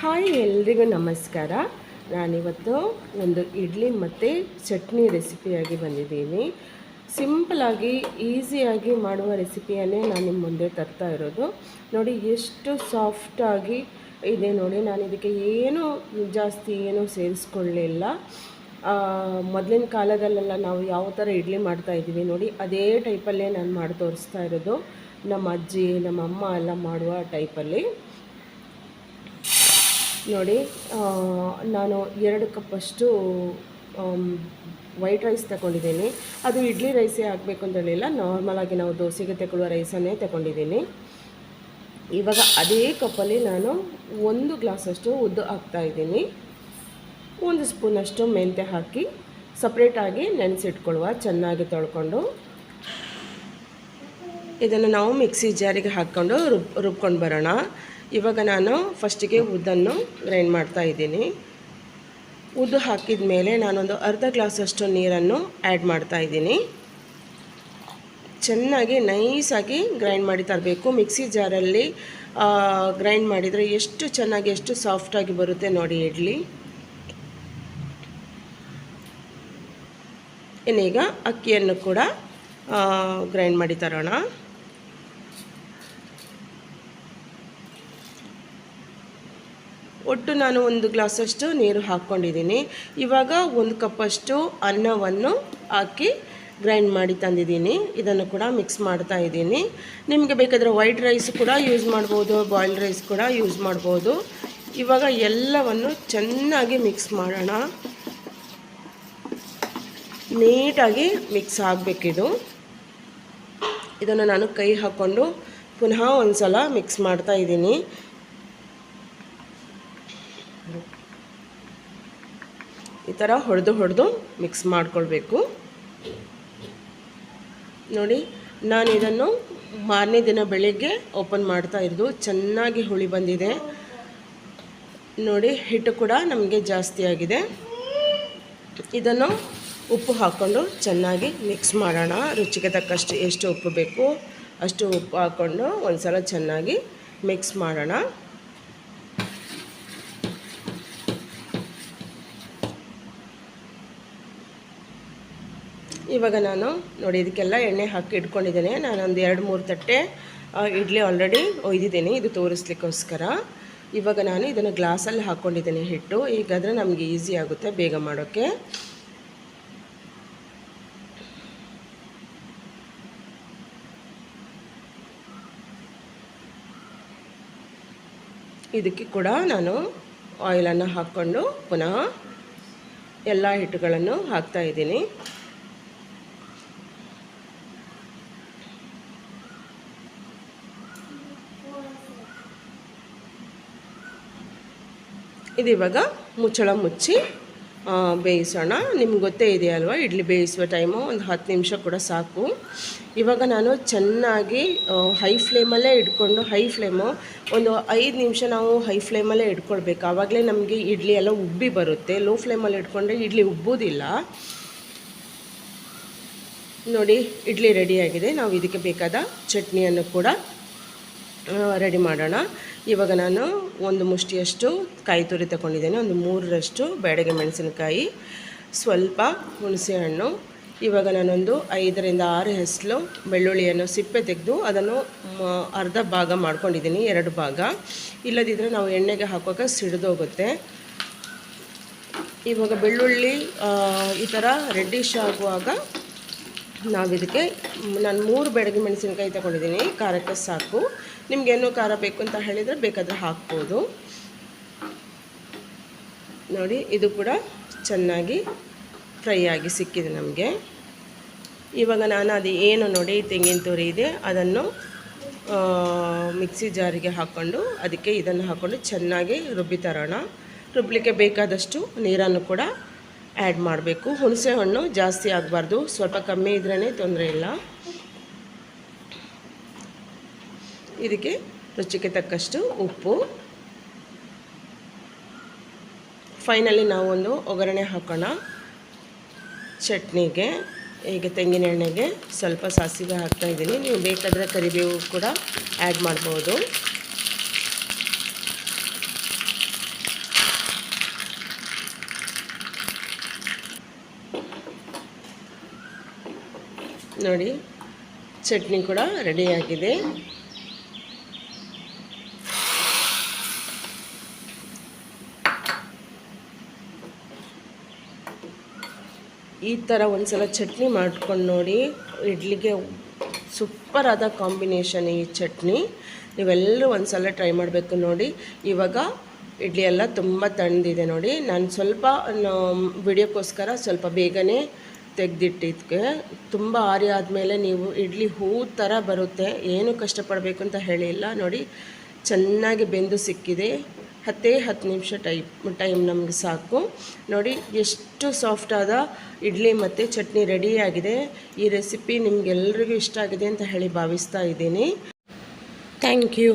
Hi ಎಲ್ರಿಗೂ ನಮಸ್ಕಾರ. ನಾನಿವತ್ತು ಒಂದು ಇಡ್ಲಿ ಮತ್ತು ಚಟ್ನಿ ರೆಸಿಪಿಯಾಗಿ ಬಂದಿದ್ದೀನಿ. ಸಿಂಪಲಾಗಿ ಈಸಿಯಾಗಿ ಮಾಡುವ ರೆಸಿಪಿಯನ್ನೇ ನಾನು ನಿಮ್ಮ ಮುಂದೆ ತರ್ತಾ ಇರೋದು. ನೋಡಿ, ಎಷ್ಟು ಸಾಫ್ಟಾಗಿ ಇದೆ ನೋಡಿ ನಾನು ಇದಕ್ಕೆ ಏನು ಜಾಸ್ತಿ ಏನು ಸೇರಿಸ್ಕೊಳ್ಳಿಲ್ಲ. ಮೊದಲಿನ ಕಾಲದಲ್ಲೆಲ್ಲ ನಾವು ಯಾವ ಥರ ಇಡ್ಲಿ ಮಾಡ್ತಾ ಇದ್ದೀವಿ ನೋಡಿ, ಅದೇ ಟೈಪಲ್ಲೇ ನಾನು ಮಾಡಿ ತೋರಿಸ್ತಾ ಇರೋದು. ನಮ್ಮ ಅಜ್ಜಿ, ನಮ್ಮ ಅಮ್ಮ ಎಲ್ಲ ಮಾಡುವ ಟೈಪಲ್ಲಿ. ನೋಡಿ ನಾನು ಎರಡು ಕಪ್ಪಷ್ಟು ವೈಟ್ ರೈಸ್ ತಗೊಂಡಿದ್ದೀನಿ. ಅದು ಇಡ್ಲಿ ರೈಸೇ ಹಾಕಬೇಕು ಅಂತ ಹೇಳಿಲ್ಲ. ನಾರ್ಮಲಾಗಿ ನಾವು ದೋಸೆಗೆ ತಗೊಳ್ಳುವ ರೈಸನ್ನೇ ತಗೊಂಡಿದ್ದೀನಿ. ಇವಾಗ ಅದೇ ಕಪ್ಪಲ್ಲಿ ನಾನು ಒಂದು ಗ್ಲಾಸಷ್ಟು ಉದ್ದು ಹಾಕ್ತಾ ಇದ್ದೀನಿ. ಒಂದು ಸ್ಪೂನಷ್ಟು ಮೆಂತ್ಯ ಹಾಕಿ ಸಪ್ರೇಟಾಗಿ ನೆನೆಸಿಟ್ಕೊಳ್ಳುವ, ಚೆನ್ನಾಗಿ ತೊಳ್ಕೊಂಡು. ಇದನ್ನು ನಾವು ಮಿಕ್ಸಿ ಜಾರಿಗೆ ಹಾಕ್ಕೊಂಡು ರುಬ್, ರುಬ್ಕೊಂಡು ಬರೋಣ. ಇವಾಗ ನಾನು ಫಸ್ಟಿಗೆ ಉದ್ದನ್ನು ಗ್ರೈಂಡ್ ಮಾಡ್ತಾ ಇದ್ದೀನಿ. ಉದ್ದು ಹಾಕಿದ ಮೇಲೆ ನಾನೊಂದು ಅರ್ಧ ಗ್ಲಾಸಷ್ಟು ನೀರನ್ನು ಆ್ಯಡ್ ಮಾಡ್ತಾ ಇದ್ದೀನಿ. ಚೆನ್ನಾಗಿ ನೈಸಾಗಿ ಗ್ರೈಂಡ್ ಮಾಡಿ ತರಬೇಕು. ಮಿಕ್ಸಿ ಜಾರಲ್ಲಿ ಗ್ರೈಂಡ್ ಮಾಡಿದರೆ ಎಷ್ಟು ಚೆನ್ನಾಗಿ, ಎಷ್ಟು ಸಾಫ್ಟಾಗಿ ಬರುತ್ತೆ ನೋಡಿ ಇಡ್ಲಿ. ಇನ್ನೀಗ ಅಕ್ಕಿಯನ್ನು ಕೂಡ ಗ್ರೈಂಡ್ ಮಾಡಿ ತರೋಣ. ಒಟ್ಟು ನಾನು ಒಂದು ಗ್ಲಾಸಷ್ಟು ನೀರು ಹಾಕ್ಕೊಂಡಿದ್ದೀನಿ. ಇವಾಗ ಒಂದು ಕಪ್ಪಷ್ಟು ಅನ್ನವನ್ನು ಹಾಕಿ ಗ್ರೈಂಡ್ ಮಾಡಿ ತಂದಿದ್ದೀನಿ. ಇದನ್ನು ಕೂಡ ಮಿಕ್ಸ್ ಮಾಡ್ತಾ ಇದ್ದೀನಿ. ನಿಮಗೆ ಬೇಕಾದರೆ ವೈಟ್ ರೈಸ್ ಕೂಡ ಯೂಸ್ ಮಾಡ್ಬೋದು ಬಾಯ್ಲ್ಡ್ ರೈಸ್ ಕೂಡ ಯೂಸ್ ಮಾಡ್ಬೋದು. ಇವಾಗ ಎಲ್ಲವನ್ನು ಚೆನ್ನಾಗಿ ಮಿಕ್ಸ್ ಮಾಡೋಣ. ನೀಟಾಗಿ ಮಿಕ್ಸ್ ಆಗಬೇಕಿದು. ಇದನ್ನು ನಾನು ಕೈ ಹಾಕ್ಕೊಂಡು ಪುನಃ ಒಂದು ಸಲ ಮಿಕ್ಸ್ ಮಾಡ್ತಾ ಇದ್ದೀನಿ. ಈ ಥರ ಹೊಡೆದು ಹೊಡೆದು ಮಿಕ್ಸ್ ಮಾಡ್ಕೊಳ್ಬೇಕು. ನೋಡಿ, ನಾನು ಇದನ್ನು ಮಾರನೇ ದಿನ ಬೆಳಿಗ್ಗೆ ಓಪನ್ ಮಾಡ್ತಾ ಇರೋದು. ಚೆನ್ನಾಗಿ ಹುಳಿ ಬಂದಿದೆ. ನೋಡಿ, ಹಿಟ್ಟು ಕೂಡ ನಮಗೆ ಜಾಸ್ತಿ ಆಗಿದೆ. ಇದನ್ನು ಉಪ್ಪು ಹಾಕ್ಕೊಂಡು ಚೆನ್ನಾಗಿ ಮಿಕ್ಸ್ ಮಾಡೋಣ. ರುಚಿಗೆ ತಕ್ಕಷ್ಟು ಎಷ್ಟು ಉಪ್ಪು ಬೇಕು, ಅಷ್ಟು ಉಪ್ಪು ಹಾಕ್ಕೊಂಡು ಒಂದು ಸಲ ಚೆನ್ನಾಗಿ ಮಿಕ್ಸ್ ಮಾಡೋಣ. ಇವಾಗ ನಾನು ನೋಡಿ, ಇದಕ್ಕೆಲ್ಲ ಎಣ್ಣೆ ಹಾಕಿ ಇಟ್ಕೊಂಡಿದ್ದೇನೆ. ನಾನೊಂದು ಎರಡು ಮೂರು ತಟ್ಟೆ ಇಡ್ಲಿ ಆಲ್ರೆಡಿ ಒಯ್ದಿದ್ದೀನಿ. ಇದು ತೋರಿಸ್ಲಿಕ್ಕೋಸ್ಕರ. ಇವಾಗ ನಾನು ಇದನ್ನು ಗ್ಲಾಸಲ್ಲಿ ಹಾಕ್ಕೊಂಡಿದ್ದೇನೆ ಹಿಟ್ಟು. ಹೀಗಾದರೆ ನಮಗೆ ಈಸಿ ಆಗುತ್ತೆ ಬೇಗ ಮಾಡೋಕ್ಕೆ. ಇದಕ್ಕೆ ಕೂಡ ನಾನು ಆಯಿಲನ್ನು ಹಾಕ್ಕೊಂಡು ಪುನಃ ಎಲ್ಲ ಹಿಟ್ಟುಗಳನ್ನು ಹಾಕ್ತಾ ಇದ್ದೀನಿ. ಇದು ಇವಾಗ ಮುಚ್ಚಳ ಮುಚ್ಚಿ ಬೇಯಿಸೋಣ. ನಿಮ್ಗೆ ಗೊತ್ತೇ ಇದೆಯಲ್ವ ಇಡ್ಲಿ ಬೇಯಿಸುವ ಟೈಮು ಒಂದು ಹತ್ತು ನಿಮಿಷ ಕೂಡ ಸಾಕು. ಇವಾಗ ನಾನು ಚೆನ್ನಾಗಿ ಹೈ ಫ್ಲೇಮಲ್ಲೇ ಇಟ್ಕೊಂಡು ಹೈ ಫ್ಲೇಮು ಒಂದು ಐದು ನಿಮಿಷ ನಾವು ಹೈ ಫ್ಲೇಮಲ್ಲೇ ಇಟ್ಕೊಳ್ಬೇಕು ಆವಾಗಲೇ ನಮಗೆ ಇಡ್ಲಿ ಎಲ್ಲ ಉಬ್ಬಿ ಬರುತ್ತೆ. ಲೋ ಫ್ಲೇಮಲ್ಲಿ ಇಟ್ಕೊಂಡ್ರೆ ಇಡ್ಲಿ ಉಬ್ಬೋದಿಲ್ಲ. ನೋಡಿ, ಇಡ್ಲಿ ರೆಡಿಯಾಗಿದೆ ನಾವು ಇದಕ್ಕೆ ಬೇಕಾದ ಚಟ್ನಿಯನ್ನು ಕೂಡ ರೆಡಿ ಮಾಡೋಣ. ಇವಾಗ ನಾನು ಒಂದು ಮುಷ್ಟಿಯಷ್ಟು ಕಾಯಿ ತುರಿ ತಗೊಂಡಿದ್ದೇನೆ. ಒಂದು ಮೂರರಷ್ಟು ಬೇಡಗೆ ಮೆಣಸಿನಕಾಯಿ, ಸ್ವಲ್ಪ ಹುಣಸೆಹಣ್ಣು ಇವಾಗ ನಾನೊಂದು ಐದರಿಂದ ಆರು ಹೆಸಲು ಬೆಳ್ಳುಳ್ಳಿಯನ್ನು ಸಿಪ್ಪೆ ತೆಗೆದು ಅದನ್ನು ಅರ್ಧ ಭಾಗ ಮಾಡ್ಕೊಂಡಿದ್ದೀನಿ, ಎರಡು ಭಾಗ. ಇಲ್ಲದಿದ್ದರೆ ನಾವು ಎಣ್ಣೆಗೆ ಹಾಕುವಾಗ ಸಿಡಿದೋಗುತ್ತೆ. ಇವಾಗ ಬೆಳ್ಳುಳ್ಳಿ ಈ ಥರ ರೆಡ್ಡಿಶ್ ಆಗುವಾಗ ನಾವಿದಕ್ಕೆ, ನಾನು ಮೂರು ಬೆಳಗ್ಗೆ ಮೆಣಸಿನಕಾಯಿ ತಗೊಂಡಿದ್ದೀನಿ. ಖಾರಕ್ಕೆ ಸಾಕು. ನಿಮ್ಗೇನು ಖಾರ ಬೇಕು ಅಂತ ಹೇಳಿದರೆ ಬೇಕಾದರೆ ಹಾಕ್ಬೋದು. ನೋಡಿ, ಇದು ಕೂಡ ಚೆನ್ನಾಗಿ ಫ್ರೈ ಆಗಿ ಸಿಕ್ಕಿದೆ ನಮಗೆ. ಇವಾಗ ನಾನು ಅದು ಏನು ನೋಡಿ, ತೆಂಗಿನ ತುರಿ ಇದೆ, ಅದನ್ನು ಮಿಕ್ಸಿ ಜಾರಿಗೆ ಹಾಕ್ಕೊಂಡು ಅದಕ್ಕೆ ಇದನ್ನು ಹಾಕ್ಕೊಂಡು ಚೆನ್ನಾಗಿ ರುಬ್ಬಿ ತರೋಣ. ರುಬ್ಬಲಿಕ್ಕೆ ಬೇಕಾದಷ್ಟು ನೀರನ್ನು ಕೂಡ ಆ್ಯಡ್ ಮಾಡಬೇಕು. ಹುಣಸೆ ಹಣ್ಣು ಜಾಸ್ತಿ ಆಗಬಾರ್ದು. ಸ್ವಲ್ಪ ಕಮ್ಮಿ ಇದ್ರೇ ತೊಂದರೆ ಇಲ್ಲ. ಇದಕ್ಕೆ ರುಚಿಗೆ ತಕ್ಕಷ್ಟು ಉಪ್ಪು. ಫೈನಲಿ ನಾವೊಂದು ಒಗ್ಗರಣೆ ಹಾಕೋಣ. ಚಟ್ನಿಗೆ ಈಗ ತೆಂಗಿನ ಎಣ್ಣೆಗೆ ಸ್ವಲ್ಪ ಸಾಸಿವೆ ಹಾಕ್ತಾ ಇದ್ದೀನಿ. ನೀವು ಬೇಕಾದರೆ ಕರಿಬೇವು ಕೂಡ ಆ್ಯಡ್ ಮಾಡ್ಬೋದು. ನೋಡಿ, ಚಟ್ನಿ ಕೂಡ ರೆಡಿಯಾಗಿದೆ ಈ ಥರ ಒಂದ್ಸಲ ಚಟ್ನಿ ಮಾಡ್ಕೊಂಡು ನೋಡಿ, ಇಡ್ಲಿಗೆ ಸೂಪರ್ ಆದ ಕಾಂಬಿನೇಷನ್ ಈ ಚಟ್ನಿ. ನೀವೆಲ್ಲರೂ ಒಂದ್ಸಲ ಟ್ರೈ ಮಾಡಬೇಕು ನೋಡಿ. ಇವಾಗ ಇಡ್ಲಿ ಎಲ್ಲ ತುಂಬ ತಣ್ಣದಿದೆ ನೋಡಿ. ನಾನು ಸ್ವಲ್ಪ ವಿಡಿಯೋಕ್ಕೋಸ್ಕರ ಸ್ವಲ್ಪ ಬೇಗನೆ ತೆಗೆದಿಟ್ಟಿದ್ಕೆ. ತುಂಬ ಆರಿ ಆದಮೇಲೆ ನೀವು ಇಡ್ಲಿ ಹೂ ಥರ ಬರುತ್ತೆ. ಏನು ಕಷ್ಟಪಡಬೇಕು ಅಂತ ಹೇಳಿಲ್ಲ. ನೋಡಿ, ಚೆನ್ನಾಗಿ ಬೆಂದು ಸಿಕ್ಕಿದೆ. ಹತ್ತೇ ಹತ್ತು ನಿಮಿಷ ಟೈಪ್, ಟೈಮ್ ನಮಗೆ ಸಾಕು. ನೋಡಿ, ಎಷ್ಟು ಸಾಫ್ಟಾದ ಇಡ್ಲಿ ಮತ್ತು ಚಟ್ನಿ ರೆಡಿಯಾಗಿದೆ ಈ ರೆಸಿಪಿ ನಿಮಗೆಲ್ರಿಗೂ ಇಷ್ಟ ಆಗಿದೆ ಅಂತ ಹೇಳಿ ಭಾವಿಸ್ತಾ ಇದ್ದೀನಿ. Thank you